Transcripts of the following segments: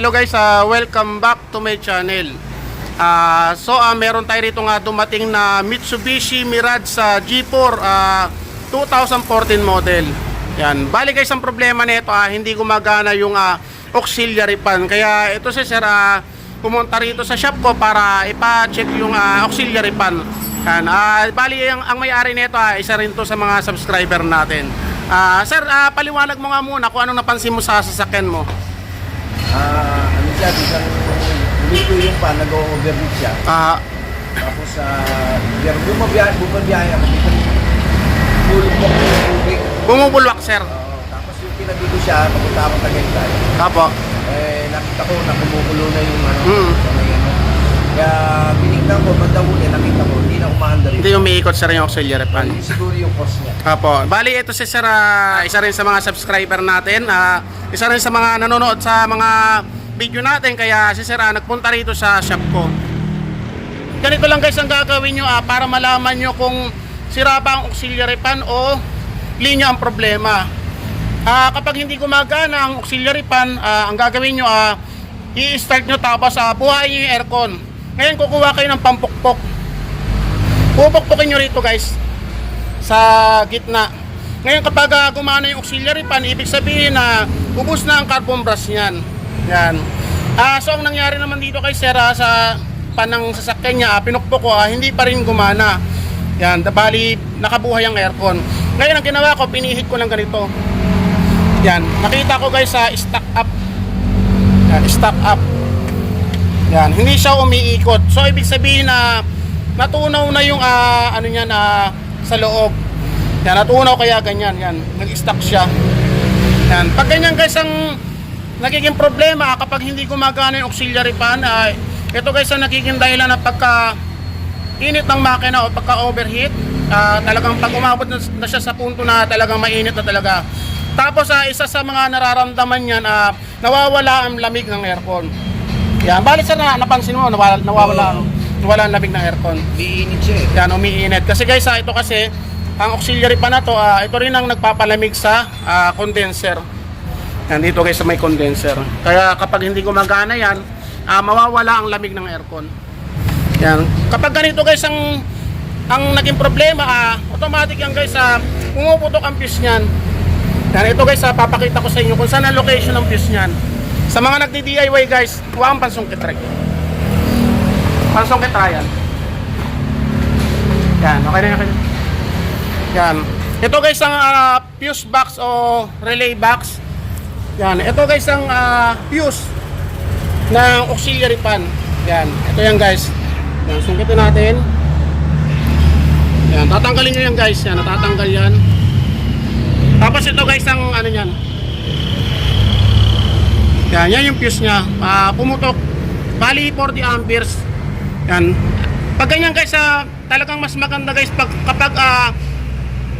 Hello guys, ah, welcome back to my channel. Ah, so ah, meron tayo rito nga dumating na Mitsubishi Mirage sa G4 ah, 2014 model. Yan. Bali guys, ang problema nito ah, hindi gumagana yung ah, auxiliary fan. Kaya ito si sir ah, pumunta rito sa shop ko para ipa-check yung ah, auxiliary fan. Yan. Ah, bali ang, ang may-ari nito ah, isa rin to sa mga subscriber natin. Ah, sir, ah, paliwanag mo nga muna kung ano napansin mo sa sasakyan mo. Ah, ano siya, isang dito yung pa, nag-overheat siya. Ah, Tapos sa uh, bumabiyahe, bumabiyahe ako dito. Bulbok yung tubig. bumubulwak sir. Oo, tapos yung pinabigo siya, papunta ako Tagaytay. Apo. Eh, nakita ko na kumukulo na yung ano, Mm. Kaya pinignan ko, banda huli, nakita ko, hindi na umaandar Hindi umiikot sir yung auxiliary fan. Hindi siguro yung cost niya. Apo. Bali, ito si Sir, ah, isa rin sa mga subscriber natin. ah, isa rin sa mga nanonood sa mga video natin. Kaya si Sir, ah, nagpunta rito sa shop ko. Ganito lang guys ang gagawin nyo ah, para malaman nyo kung sira ba ang auxiliary fan o linya ang problema. Ah, kapag hindi gumagana ang auxiliary fan, ah, ang gagawin nyo, ah, i-start nyo tapos ah, buhayin yung aircon. Ngayon kukuha kayo ng pampukpok. Pupukpukin nyo rito guys sa gitna. Ngayon kapag uh, gumana yung auxiliary fan, ibig sabihin na ubos na ang carbon brush niyan. Yan. Ah, so ang nangyari naman dito kay Sir ah, sa panang sasakyan niya, ah, pinukpok ko, ah, hindi pa rin gumana. Yan, bali nakabuhay ang aircon. Ngayon ang ginawa ko, pinihit ko lang ganito. Yan, nakita ko guys sa stock up. Yan, stock up. Yan, hindi siya umiikot. So ibig sabihin na natunaw na yung ah, ano niya na sa loob. Yan, natunaw kaya ganyan. Yan, nag-stuck siya. Yan, pag ganyan guys ang nagiging problema kapag hindi gumagana yung auxiliary fan, ay ito guys ang nagiging dahilan ng pagka init ng makina o pagka overheat. Ah, talagang pag umabot na, na siya sa punto na talagang mainit na talaga. Tapos ah, isa sa mga nararamdaman niyan, ah, nawawala ang lamig ng aircon. Yan, bali sa na, napansin mo, nawala, nawawala, nawala ang lamig ng aircon. Biinit siya eh. Yan, umiinit. Kasi guys, ah, ito kasi, ang auxiliary pa na to, ah, ito rin ang nagpapalamig sa ah, condenser. Yan, dito guys sa may condenser. Kaya kapag hindi gumagana yan, ah, mawawala ang lamig ng aircon. Yan. Kapag ganito guys ang ang naging problema, ah, automatic yan guys, ah, pumuputok ang fuse niyan. Yan, ito guys, ah, papakita ko sa inyo kung saan ang location ng fuse niyan. Sa mga nagdi-DIY guys, huwag ang pansungkit rek. Pansungkit yan. Yan, okay na yan. Yan. Ito guys ang ah, fuse box o relay box. Yan. Ito guys ang ah, fuse ng auxiliary fan. Yan. Ito yan guys. Yan. Sungkitin natin. Yan. Tatanggalin nyo yan guys. Yan. Natatanggal yan. Tapos ito guys ang ano yan. Yan. Yan yung fuse nya. Ah, pumutok. Bali 40 amperes. Yan. Pag ganyan guys, ah, talagang mas maganda guys pag, kapag ah,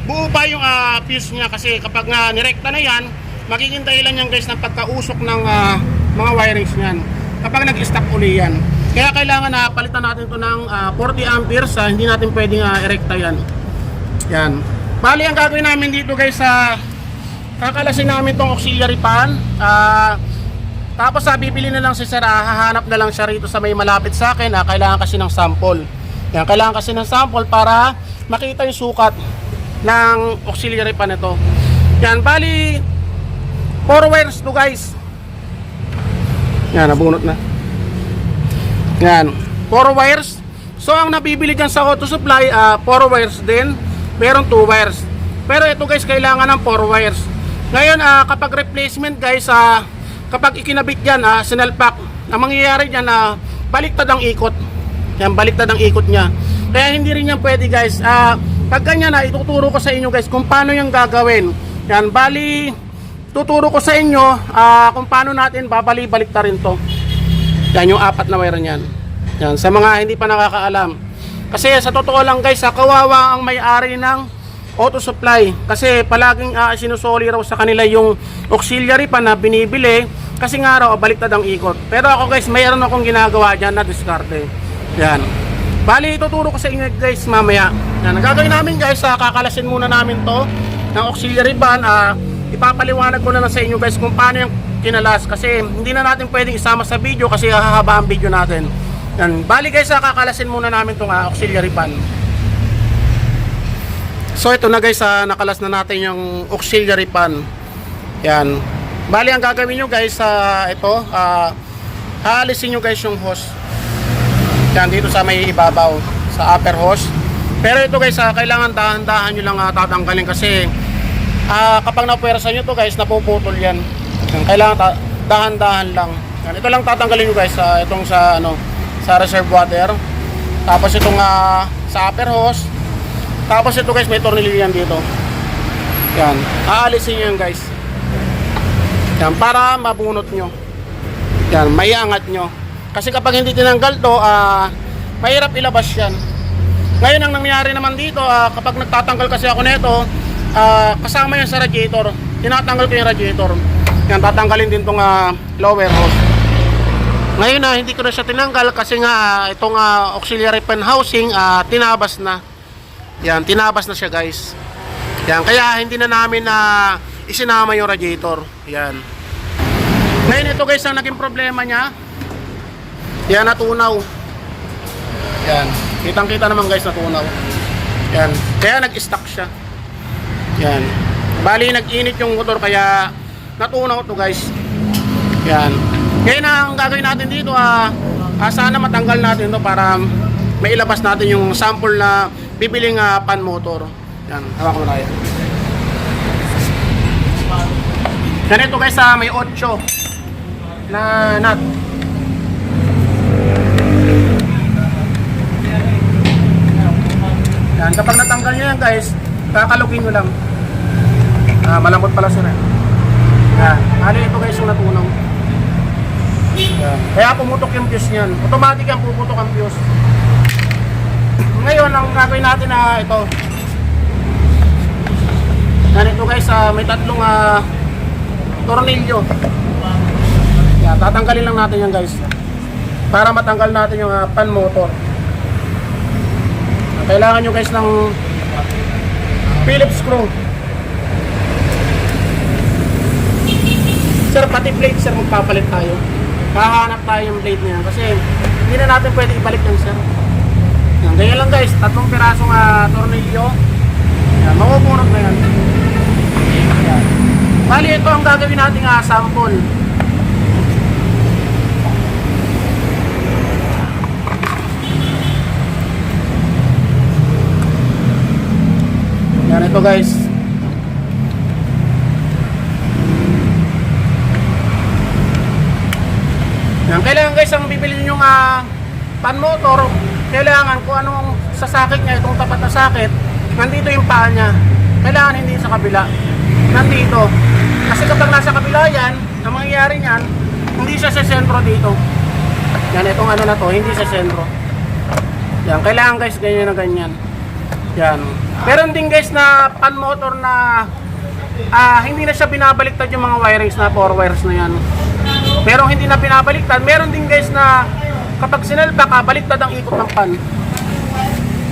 buo pa yung ah, fuse niya kasi kapag nga nirekta na yan, magiging dahilan yan guys ng pagkausok ng ah, mga wirings niyan. Kapag nag-stop uli yan. Kaya kailangan na palitan natin ito ng ah, 40 amperes, ah, hindi natin pwedeng uh, erekta yan. Yan. Bali ang gagawin namin dito guys sa kakalasin namin tong auxiliary fan. Ah, tapos sa bibili na lang si Sir, ah, hahanap na lang siya rito sa may malapit sa akin. Ah, kailangan kasi ng sample. Yan, kailangan kasi ng sample para makita yung sukat ng auxiliary pan ito. Yan, bali 4 wires to guys. Yan, nabunot na. Yan, 4 wires. So ang nabibili dyan sa auto supply, 4 wires din. Meron 2 wires. Pero ito guys, kailangan ng 4 wires. Ngayon, ah, kapag replacement guys, ah, kapag ikinabit dyan, ah, sinalpak, ang mangyayari dyan, ah, baliktad ang ikot. Yan, baliktad ang ikot niya. Kaya hindi rin yan pwede guys. Ah, pag ganyan na, ituturo ko sa inyo guys kung paano yung gagawin. Yan, bali, tuturo ko sa inyo ah, kung paano natin babali-balik rin to. Yan yung apat na wire niyan. Yan, sa mga hindi pa nakakaalam. Kasi sa totoo lang guys, ah, kawawa ang may-ari ng auto supply. Kasi palaging uh, sinusoli raw sa kanila yung auxiliary pa na binibili. Kasi nga raw, baliktad ang ikot. Pero ako guys, mayroon akong ginagawa dyan na diskarte. Yan. Bali, ituturo ko sa inyo guys mamaya. Yan, gagawin namin guys, uh, kakalasin muna namin to ng auxiliary van. ah, ipapaliwanag ko na lang sa inyo guys kung paano yung kinalas kasi hindi na natin pwedeng isama sa video kasi hahaba ang video natin. Yan. Bali guys, kakalasin muna namin itong auxiliary pan. So ito na guys, ah, nakalas na natin yung auxiliary pan. Yan. Bali ang gagawin nyo guys sa ito, ah, haalisin nyo guys yung hose. Yan dito sa may ibabaw, sa upper hose. Pero ito guys, ah, kailangan dahan-dahan nyo lang ah, tatanggalin kasi ah, kapag napuwersa nyo to guys, napuputol yan. Kailangan dahan-dahan lang. Yan, ito lang tatanggalin nyo guys, sa itong sa ano, sa reserve water. Tapos itong ah, sa upper hose. Tapos ito guys, may tornilyo yan dito. Yan, aalisin nyo yan guys. Yan, para mabunot nyo. Yan, maiangat nyo. Kasi kapag hindi tinanggal to, ah, mahirap ilabas yan. Ngayon ang nangyari naman dito, ah, kapag nagtatanggal kasi ako nito, ah, kasama yan sa radiator. Tinatanggal ko yung radiator. Yan, tatanggalin din tong ah, lower hose. Ngayon na hindi ko na siya tinanggal kasi nga ah, itong ah, auxiliary fan housing ah, tinabas na. Yan, tinabas na siya guys. Yan, kaya hindi na namin na isinama yung radiator. Yan. Ngayon ito guys ang naging problema niya. Yan, natunaw. Yan. Kitang-kita naman guys, natunaw. Yan. Kaya nag-stuck siya. Yan. Bali, nag-init yung motor kaya natunaw to guys. Yan. Ngayon ang gagawin natin dito, ah, ah, sana matanggal natin to para mailabas natin yung sample na bibiling ah, pan motor. Yan, hawak mo tayo. Ganito guys, ah, may 8 na nut. Yan, kapag natanggal nyo yan guys, kakalugin nyo lang. Ah, malambot pala sila. Yan, ano ito guys yung natunaw. Yan. Kaya pumutok yung fuse niyan. Automatic yan puputok ang fuse. Ngayon, ang gagawin natin na ito. Yan ito guys, ah, may tatlong ah, tornilyo. Yan, tatanggalin lang natin yan guys. Para matanggal natin yung ah, pan motor. Kailangan nyo guys ng Phillips screw. Sir, pati plate sir, magpapalit tayo. Hahanap tayo yung plate na yan kasi hindi na natin pwede ibalik yan sir. Yan, ganyan lang guys, tatlong pirasong uh, tornilyo. Yan, makupunot na yan. Yan. Bali, ito ang gagawin nating uh, sample. Yan ito guys. Yan, kailangan guys ang bibili nyo nga pan motor, kailangan kung anong sasakit niya, itong tapat na sakit, nandito yung paa niya. Kailangan hindi sa kabila. Nandito. Kasi kapag nasa kabila yan, ang mangyayari niyan, hindi siya sa sentro dito. Yan, itong ano na to, hindi sa sentro. Yan, kailangan guys, ganyan na ganyan. Yan. Meron din guys na pan motor na ah, hindi na siya binabaliktad yung mga wirings na four wires na yan. Pero hindi na binabaliktad. Meron din guys na kapag sinalpak ka, baliktad ang ikot ng pan.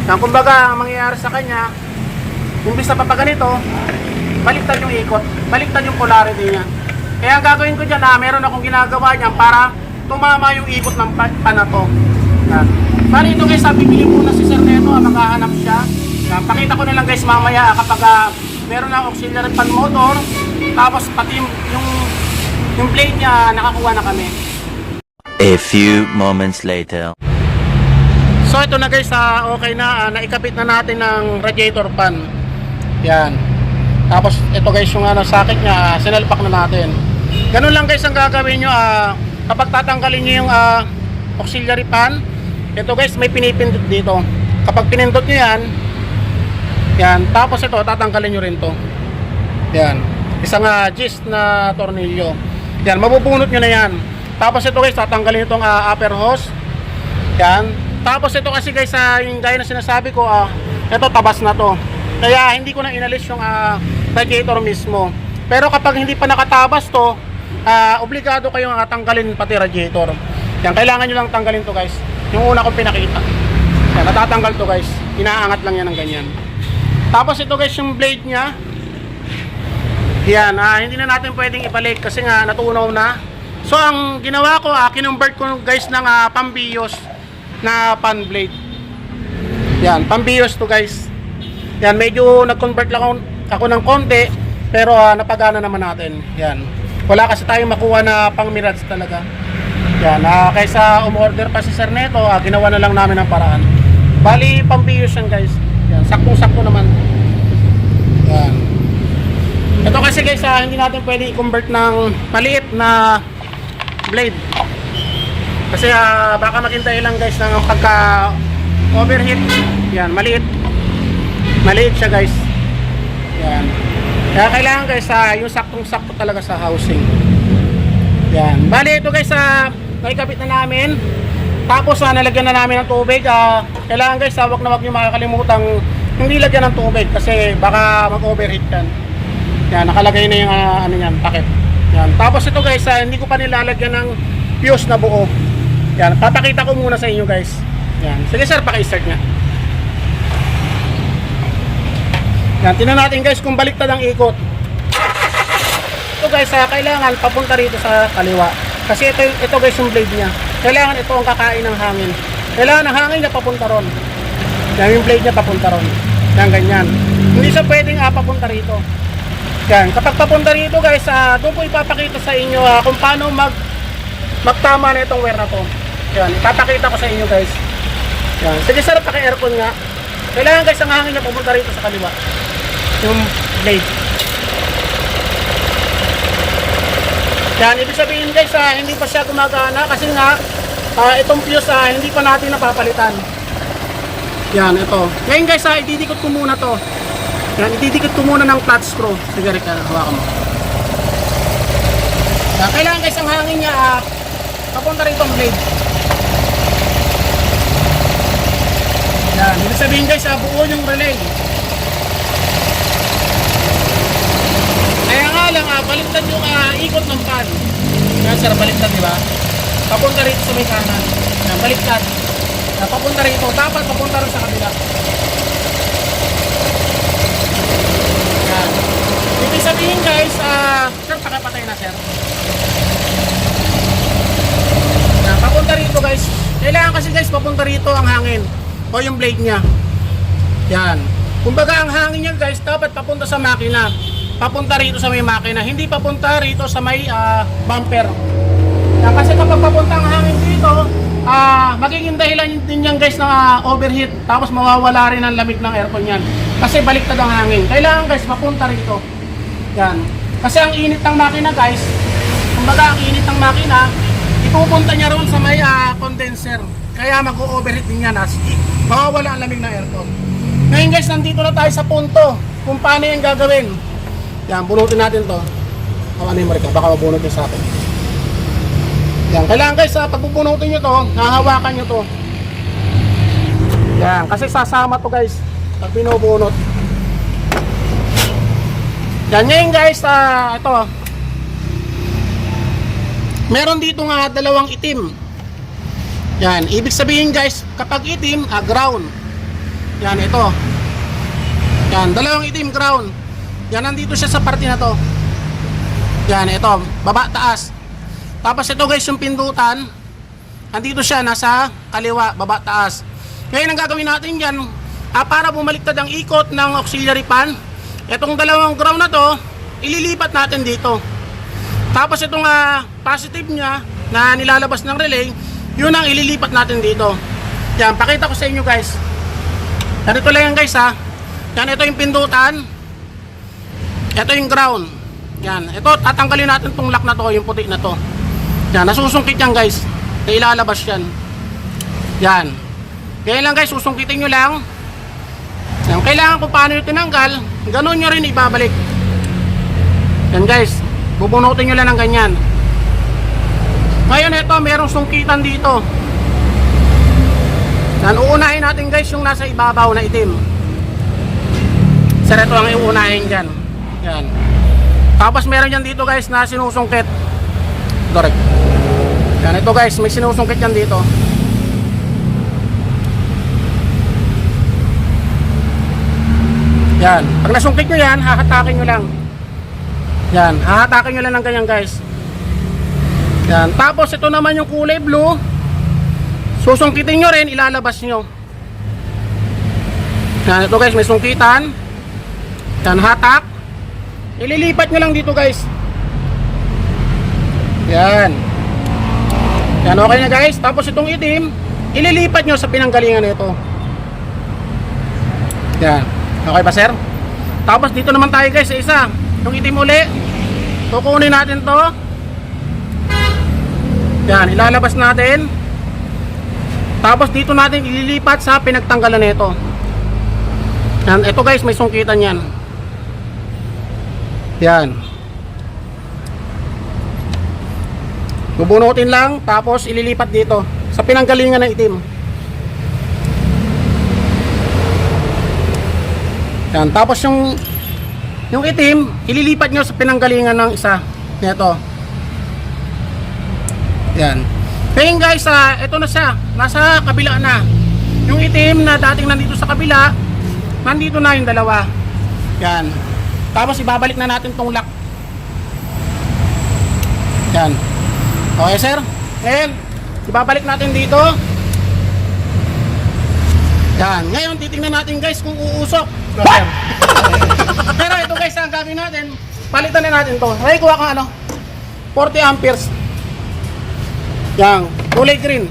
Yan, kumbaga, ang mangyayari sa kanya, imbis na papaganito, baliktad yung ikot, baliktad yung polarity niya. Kaya ang gagawin ko dyan, ah, meron akong ginagawa dyan para tumama yung ikot ng pan, pan na to. Bali ito guys, sabi bili muna si Sir Neto, ah, makahanap siya. Yan, pakita ko na lang guys mamaya ah, kapag ah, meron ng auxiliary pan motor, tapos pati yung, yung, blade niya, nakakuha na kami. A few moments later. So ito na guys, ah, okay na, ah, naikabit na natin ng radiator pan. Yan. Tapos ito guys yung ano, sakit niya, ah, sinalpak na natin. Ganun lang guys ang gagawin nyo, ah, kapag tatanggalin nyo yung ah, auxiliary pan, ito guys may pinipindot dito. Kapag pinindot nyo yan, yan, tapos ito tatanggalin nyo rin to. Yan. Isang uh, gist na tornilyo. Yan, mabubunot nyo na yan. Tapos ito guys, tatanggalin itong ah, upper hose. Yan. Tapos ito kasi guys, sa yung gaya na sinasabi ko, ah, ito tabas na to. Kaya hindi ko na inalis yung ah, radiator mismo. Pero kapag hindi pa nakatabas to, ah, obligado kayong ah, tanggalin pati radiator. Yan, kailangan nyo lang tanggalin to guys. Yung una kong pinakita. Yan, natatanggal to guys. Inaangat lang yan ng ganyan. Tapos ito guys, yung blade niya. Yan, ah, hindi na natin pwedeng ibalik kasi nga natunaw na. So ang ginawa ko, ah, kinonvert ko guys ng ah, pambiyos na pan blade. Yan, pambiyos to guys. Yan, medyo nag-convert lang ako, ako ng konti pero ah, napagana naman natin. Yan. Wala kasi tayong makuha na pang mirage talaga. Yan, ah, kaysa umorder pa si Sir Neto, ah, ginawa na lang namin ang paraan. Bali, pambiyos yan guys. Yan, saktong-sakto naman. Yan. Ito kasi guys, ah, hindi natin pwede i-convert ng maliit na blade. Kasi ah, baka maging dahilan guys ng pagka overheat. Yan, maliit. Maliit siya guys. Yan. Kaya kailangan guys, ah, yung saktong-sakto talaga sa housing. Yan. Bali ito guys, ah, naikabit na namin. Tapos ah, nalagyan na namin ng tubig. Ah, kailangan guys, ah, wag na wag nyo makakalimutang hindi lagyan ng tubig kasi baka mag-overheat yan. Yan, nakalagay na yung ah, ano yan, takip. Yan. Tapos ito guys, ah, hindi ko pa nilalagyan ng fuse na buo. Yan, papakita ko muna sa inyo guys. Yan. Sige sir, paki-start nga. Yan, tingnan natin guys kung baliktad ang ikot. Ito guys, ah, kailangan papunta rito sa kaliwa. Kasi ito, ito guys yung blade niya. Kailangan ito ang kakain ng hangin. Kailangan ng hangin na papunta ron. Yan yung blade niya papunta ron. Yan ganyan. Hindi siya pwedeng ah, papunta rito. Yan, kapag papunta rito guys, ah, doon ko ipapakita sa inyo ah, kung paano mag magtama na itong wear na to. Yan, ipapakita ko sa inyo guys. Yan, sige sir, paki-aircon nga. Kailangan guys ang hangin na pupunta rito sa kaliwa. Yung blade. Yan, ibig sabihin guys, ah, hindi pa siya gumagana kasi nga ah, itong fuse ah, hindi pa natin napapalitan. Yan, ito. Ngayon guys, ah, ididikot ko muna to. Yan, ididikot ko muna ng flat screw. Sige, Rick, ah, hawakan mo. Yan, kailangan guys, ang hangin niya, ah, papunta rito ang blade. Yan, ibig sabihin guys, ah, buo yung relay. Kaya nga lang, ah, baliktad yung ah, ikot ng pan. Yan, sir, baliktad, di ba? Papunta rito sa may kanan. Yan, baliktad. Yan, papunta rito. Dapat papunta rin sa kabila. Yan. Ibig sabihin guys, ah, sir, pakapatay na, sir. Yan, papunta rito guys. Kailangan kasi guys, papunta rito ang hangin. O yung blade niya. Yan. Kumbaga ang hangin niya guys, dapat papunta sa makina. Papunta rito sa may makina, hindi papunta rito sa may ah, bumper. Yan, kasi kapag papunta ang hangin dito, ah magiging dahilan din yan guys na ah, overheat. Tapos mawawala rin ang lamig ng aircon yan. Kasi baliktad ang hangin. Kailangan guys, papunta rito. Yan. Kasi ang init ng makina guys, kumbaga ang init ng makina, ipupunta niya roon sa may ah, condenser. Kaya mag-overheat din yan. As, mawawala ang lamig ng aircon. Ngayon guys, nandito na tayo sa punto kung paano yung gagawin. Yan, bunutin natin to. Hawakan mo Marika, baka mabunot yung sa akin. Yan, kailangan guys, sa pagbubunutin nyo to, nahawakan nyo to. Yan, kasi sasama to guys, pag binubunot. Yan, ngayon guys, ah, ito. Meron dito nga dalawang itim. Yan, ibig sabihin guys, kapag itim, ah, ground. Yan, ito. Yan, dalawang itim ground. Yan, nandito siya sa parte na to. Yan, ito, baba, taas. Tapos ito guys, yung pindutan, nandito siya, nasa kaliwa, baba, taas. Ngayon, ang gagawin natin yan, ah, para bumaliktad ang ikot ng auxiliary pan, itong dalawang ground na to, ililipat natin dito. Tapos itong ah, positive niya na nilalabas ng relay, yun ang ililipat natin dito. Yan, pakita ko sa inyo guys. Ganito lang yan guys ha. Yan, ito yung pindutan. Ito yung ground. Yan, ito tatanggalin natin tong lock na to, yung puti na to. Yan, nasusungkit yan guys. Na ilalabas yan. Yan. Kaya lang guys, susungkitin nyo lang. Yan, kailangan kung paano yung tinanggal, ganun nyo rin ibabalik. Yan guys, bubunutin nyo lang ng ganyan. Ngayon ito, merong sungkitan dito. Yan, uunahin natin guys yung nasa ibabaw na itim. Sir, ito ang iuunahin dyan. Yan. Tapos meron yan dito guys na sinusungkit. Direct. Yan, ito guys, may sinusungkit yan dito. Yan. Pag nasungkit nyo yan, hahatakin nyo lang. Yan, hahatakin nyo lang ng ganyan guys. Yan, tapos ito naman yung kulay blue. Susungkitin nyo rin, ilalabas nyo. Yan, ito guys, may sungkitan. Yan, hatak. Ililipat nyo lang dito guys. Yan. Yan, okay na guys. Tapos itong itim, ililipat nyo sa pinanggalingan nito. Yan. Okay ba sir? Tapos dito naman tayo guys sa isa. Yung itim uli. Kukunin natin to. Yan, ilalabas natin. Tapos dito natin ililipat sa pinagtanggalan nito. Yan, ito guys, may sungkitan yan. Yan. Bubunutin lang, tapos ililipat dito sa pinanggalingan ng itim. Yan, tapos yung yung itim, ililipat nyo sa pinanggalingan ng isa. Nito. Yan. Ngayon guys, ah, ito na siya. Nasa kabila na. Yung itim na dating nandito sa kabila, nandito na yung dalawa. Yan. Tapos ibabalik na natin tong lock. Yan. Okay sir? Ngayon, ibabalik natin dito. Yan. Ngayon, titingnan natin guys kung uusok. Pero ito guys, ang gagawin natin, palitan na natin to. Ay, kuha kang ano, 40 amperes. Yan, kulay green.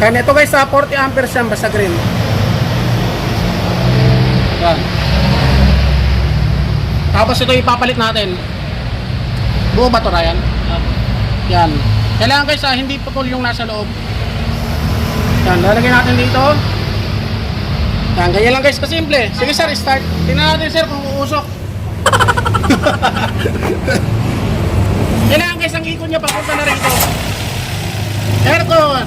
Yan, ito guys, sa 40 amperes yan, basta green. Yan. Tapos ito ipapalit natin. Buo ba to, Ryan? Yan. Kailangan guys, ah, hindi putol yung nasa loob. Yan, lalagyan natin dito. Yan, ganyan lang guys, kasimple. Sige sir, start. Tingnan natin sir kung uusok. Kailangan guys, ang ikon niya papunta na rito. Aircon.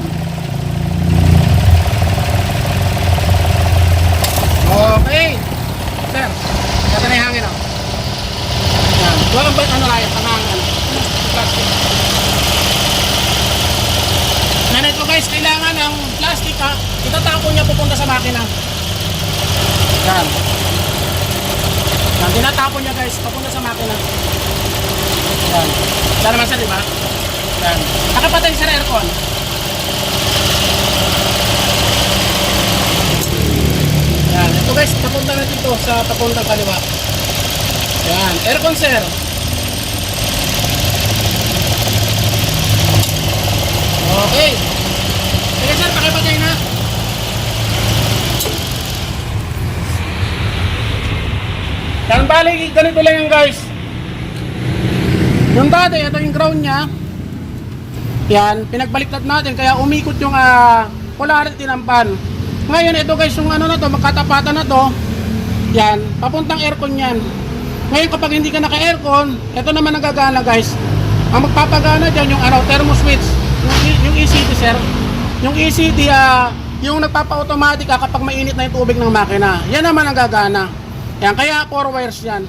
Okay. Sir, kata na yung hangin oh. Yan. Walang ba ano lang, pangangan. Plastic. Yan ito guys, kailangan ng plastic ha. Itatapon niya pupunta sa makina. Yan. Yan, tinatapon niya guys, papunta sa makina. Yan. Yan naman sir, di ba? Yan. Nakapatay sa aircon. Yan. Ito guys, papunta na dito sa papuntang kaliwa. Yan. Aircon sir. Okay. Sige sir, pakipatay na. Yan bali, ganito lang yan guys. Yung dati, ito yung ground niya. Yan, pinagbaliktad natin kaya umikot yung uh, polarity ng pan. Ngayon, ito guys, yung ano na to, makatapatan na to. Yan, papuntang aircon yan. Ngayon, kapag hindi ka naka-aircon, ito naman ang gagana guys. Ang magpapagana dyan yung ano, thermo switch. Yung, E- yung ECT sir. Yung ECT, ah, yung nagpapa-automatic ah, kapag mainit na yung tubig ng makina. Yan naman ang gagana. Yan, kaya four wires yan.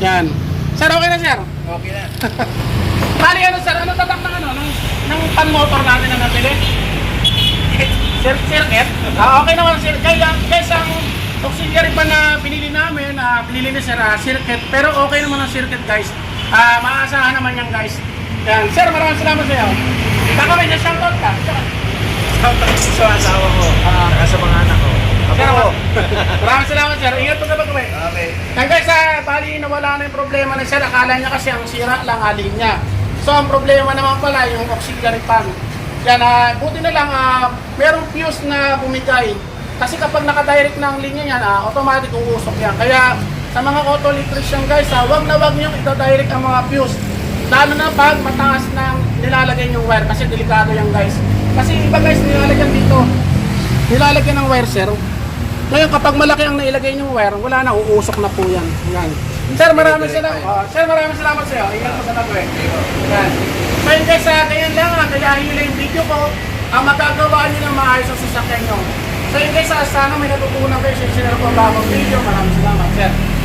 Yan. Sir, okay na sir? Okay na. Bali ano sir, ano tatak ng ano, ng, ng pan motor natin na nabili? Sir, circuit? Ah, okay naman sir. Kaya guys, ang auxiliary pa na binili namin, ah, binili ni sir, ah, circuit. Pero okay naman ang circuit guys. Ah, maaasahan naman yan guys. Yan. Sir, maraming salamat sa iyo. Baka may na-shoutout ka. Shoutout sa asawa ko. Saka sa mga anak ko. Sir, Ako. maraming salamat sir. Ingat po sa pag-uwi. Okay. Yan guys, ah, bali nawala na yung problema na sir. Akala niya kasi ang sira lang alin niya. So ang problema naman pala yung auxiliary fan. Yan, ah, buti na lang ah, merong fuse na bumigay. Kasi kapag nakadirect na ang linya yan, ah, automatic uusok yan. Kaya sa mga auto electrician guys, ah, wag na wag niyong ito-direct ang mga fuse. Lalo na pag mataas ng nilalagay yung wire kasi delikado yan guys. Kasi iba guys nilalagyan dito. Nilalagyan ng wire sir. Ngayon kapag malaki ang nailagay yung wire, wala na, uusok na po yan. Yan. Sir, maraming salamat. Oh, sir, maraming salamat sa iyo. Ingat mo sa tabi. Yan. So yun guys, ganyan lang ah, kaya hila yung video ko. Ang magagawa nyo ng maayos sa sasakyan nyo. So yun guys, ah, sana may natutunan kayo sa sinara ko ang bagong video. Maraming salamat, sir.